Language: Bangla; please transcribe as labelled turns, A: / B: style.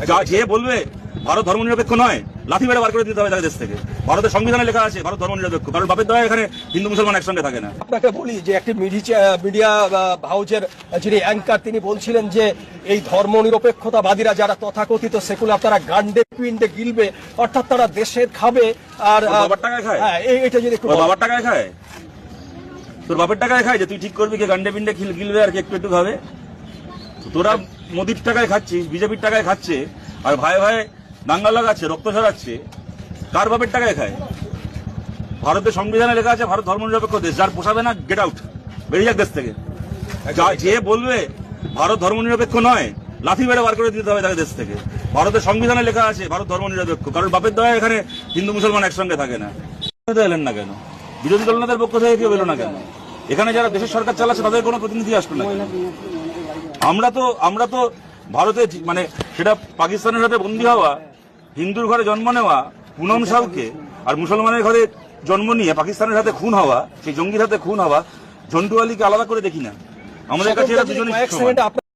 A: যা যে বলবে ভারত ধর্ম নিরপেক্ষ নয় লাথি মেরে বার করে দিতে হবে তাদের দেশ থেকে। ভারতের সংবিধানে লেখা আছে ভারত ধর্ম নিরপেক্ষ কারণ বাপের দয়া এখানে হিন্দু মুসলমান একসঙ্গে থাকে না।
B: আপনাকে বলি যে একটি মিডিয়া মিডিয়া হাউজের যিনি অ্যাঙ্কার তিনি বলছিলেন যে এই ধর্ম নিরপেক্ষতাবাদীরা যারা তথাকথিত সেকুলার তারা গান্ডে পিণ্ডে গিলবে অর্থাৎ তারা দেশের খাবে আর
A: বাবার টাকায় খায়?
B: হ্যাঁ এই- এটা যদি একটু
A: বাবার টাকায় খায়? তোর বাপের টাকায় খায় যে তুই ঠিক করবি কে গান্ডে পিন্ডে গিলবে আর কি একটু একটু খাবে? তোরা মোদির টাকায় খাচ্ছিস বিজেপির টাকায় খাচ্ছে আর ভাই ভাই দাঙ্গা লাগাচ্ছে রক্ত ছড়াচ্ছে কার বাপের টাকায় খায়? ভারতের সংবিধানে লেখা আছে ভারত ধর্মনিরপেক্ষ দেশ যার পোষাবে না গেট আউট বেরিয়ে যাক দেশ থেকে। যা- যে বলবে ভারত ধর্মনিরপেক্ষ নয় লাথি মেরে বার করে দিতে হবে তাকে দেশ থেকে। ভারতের সংবিধানে লেখা আছে ভারত ধর্মনিরপেক্ষ কারণ বাপের দয়া এখানে হিন্দু মুসলমান একসঙ্গে থাকে না। এলেন না কেন? বিরোধী দলনেতার পক্ষ থেকে কেউ এলো না কেন? এখানে যারা দেশের সরকার চালাচ্ছে তাদের কোনো প্রতিনিধি আসলো না? আমরা তো আমরা তো ভারতে মানে সেটা পাকিস্তানের সাথে বন্দি হওয়া হিন্দুর ঘরে জন্ম নেওয়া পুনম সাউকে আর মুসলমানের ঘরে জন্ম নিয়ে পাকিস্তানের সাথে খুন হওয়া সেই জঙ্গির হাতে খুন হওয়া ঝন্টু আলীকে আলাদা করে দেখি না। আমাদের কাছে এরা দুজনই